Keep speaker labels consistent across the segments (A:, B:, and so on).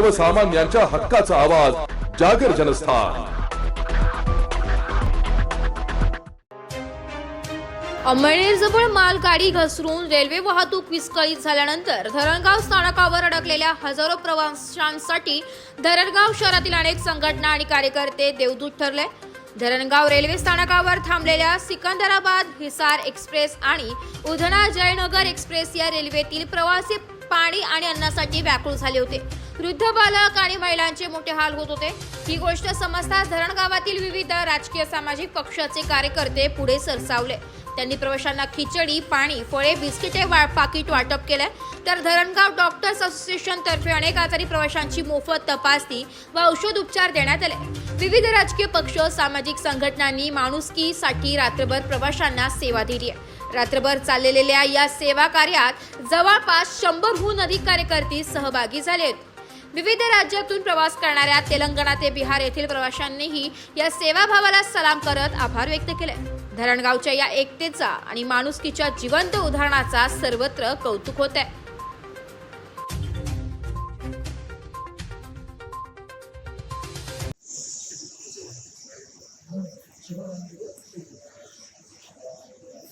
A: सर्वसामान्यांच्या हक्काचा आवाज जागर जनस्थान.
B: अंमळनेरजवळ मालगाडी घसरून रेल्वे वाहतूक विस्कळीत झाल्यानंतर धरणगाव स्थानकावर अडकलेल्या हजारो प्रवाशांसाठी धरणगाव शहरातील अनेक संघटना आणि कार्यकर्ते देवदूत ठरले. धरणगाव रेल्वे स्थानकावर थांबलेल्या सिकंदराबाद हिसार एक्सप्रेस आणि उधना जयनगर एक्सप्रेस या रेल्वेतील प्रवासी पाणी आणि अन्नासाठी व्याकुळ झाले होते. वृद्ध बालक आणि महिलांचे मोठे हाल होत होते. ही गोष्ट समजताच धरणगावातील विविध राजकीय सामाजिक पक्षाचे कार्यकर्ते पुढे सरसावले. त्यांनी प्रवाशांना खिचडी पाणी फळे बिस्किटे वा पाकिट वाटप केलं. तर धरणगाव डॉक्टर्स असोसिएशन तर्फे अनेक आजारी प्रवाशांची मोफत तपासणी व औषध उपचार देण्यात आले. विविध राजकीय पक्ष सामाजिक संघटनांनी माणुसकीसाठी रात्रभर प्रवाशांना सेवा दिली आहे रात्रभर चाललेल्या या सेवा कार्यात जवळपास शंभरहून अधिक कार्यकर्ते सहभागी झाले आहेत. विविध राज्यातून प्रवास करणाऱ्या तेलंगणा ते बिहार येथील प्रवाशांनीही या सेवाभावाला सलाम करत आभार व्यक्त केले. धरणगावच्या या एकतेचा आणि माणुसकीच्या जिवंत उदाहरणाचा सर्वत्र कौतुक होत आहे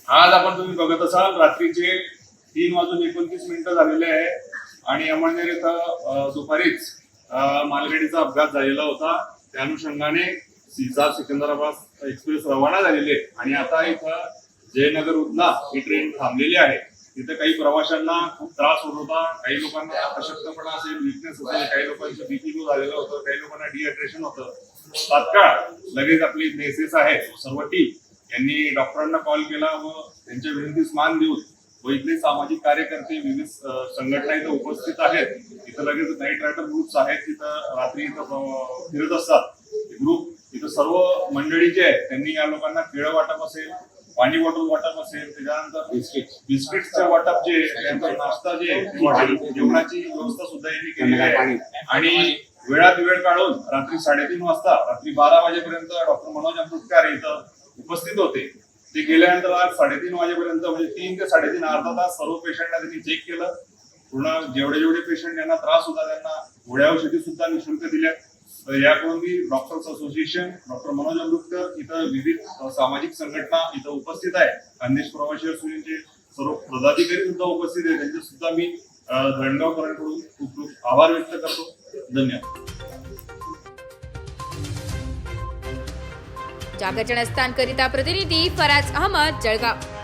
C: आज आपण तुम्ही बघत असाल रात्रीचे तीन वाजून एकोणतीस मिनिटं झालेले आहे. आणि अमळनेर इथं दुपारीच मालगाडीचा अपघात झालेला होता. त्या अनुषंगाने सीझा सिकंदराबाद एक्सप्रेस रवाना झालेली आहे आणि आता इथं जयनगर उदना ही ट्रेन थांबलेली आहे. तिथं काही प्रवाशांना खूप त्रास होत होता. काही लोकांना अशक्तपणा असेल विकनेस असेल काही लोकांचं बीपी लो झालेलं होतं काही लोकांना डिहायड्रेशन होतं. तात्काळ लगेच आपली नेसेस आहे सर्व टीम यांनी डॉक्टरांना कॉल केला व त्यांच्या विनंतीस मान देऊन व इथले सामाजिक कार्यकर्ते विविध संघटना इथं उपस्थित आहेत. इथं लगेच नाईट रायडर ग्रुप्स आहेत तिथं रात्री इथं फिरत असतात. ग्रुप इथं सर्व मंडळी जे आहेत त्यांनी या लोकांना केळं वाटप असेल पाणी बॉटल वाटप असेल त्याच्यानंतर बिस्किट. बिस्किटचं वाटप जे त्यानंतर नाश्ता जे जेवणाची व्यवस्था सुद्धा यांनी केलेली आहे. आणि वेळात वेळ काढून रात्री साडेतीन वाजता रात्री बारा वाजेपर्यंत डॉक्टर मनोज अमृतकर इथं उपस्थित होते. ते गेल्यानंतर आज साडेतीन वाजेपर्यंत म्हणजे तीन ते साडेतीन अर्धा तास सर्व पेशंटला त्यांनी चेक केलं. पूर्ण जेवढे जेवढे पेशंट यांना त्रास होता त्यांना गोळ्या औषधी सुद्धा निशुल्क दिल्या. तर याकडून मी doctors association doctor Manoj Amritkar इथं विविध सामाजिक संघटना इथं उपस्थित आहे खानदेश प्रवासी असोसिएशनचे सर्व पदाधिकारी सुद्धा उपस्थित आहेत. त्यांचे सुद्धा मी अ, धरणगावकरांकडून खूप खूप आभार व्यक्त करतो. धन्यवाद.
B: જાગરજણ સ્થાન કરિતા પ્રતિનિધિ ફરાજ અહમદ જળગાવ.